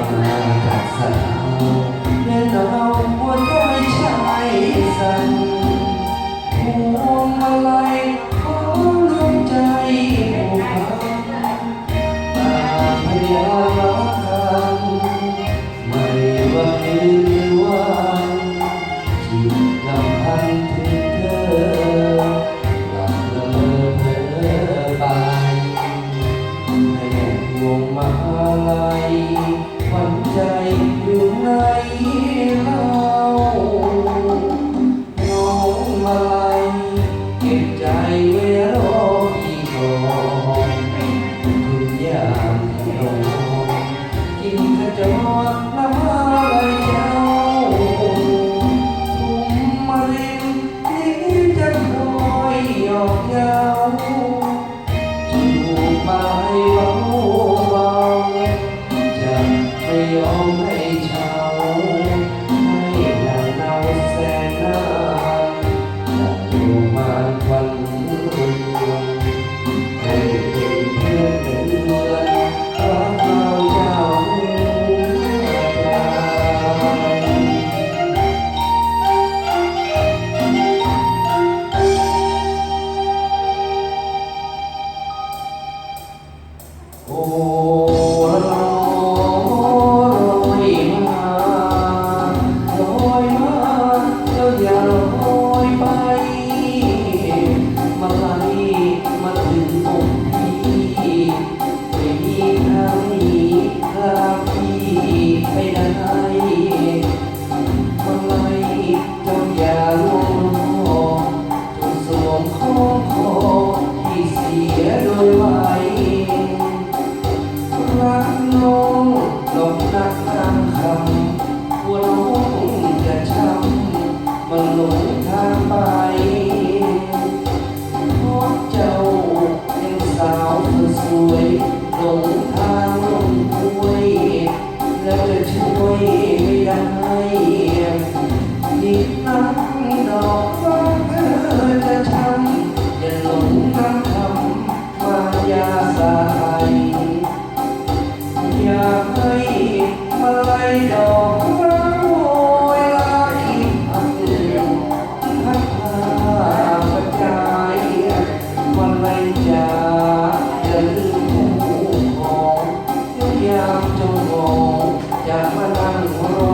มาจากสาวเล่นเราหัวใจชายสั่นพวมลัยของดวใจผูกพันตาพยากกัไม่ว่น เวโรอีกอคุณยามนอนกินขจร Let the light Oh.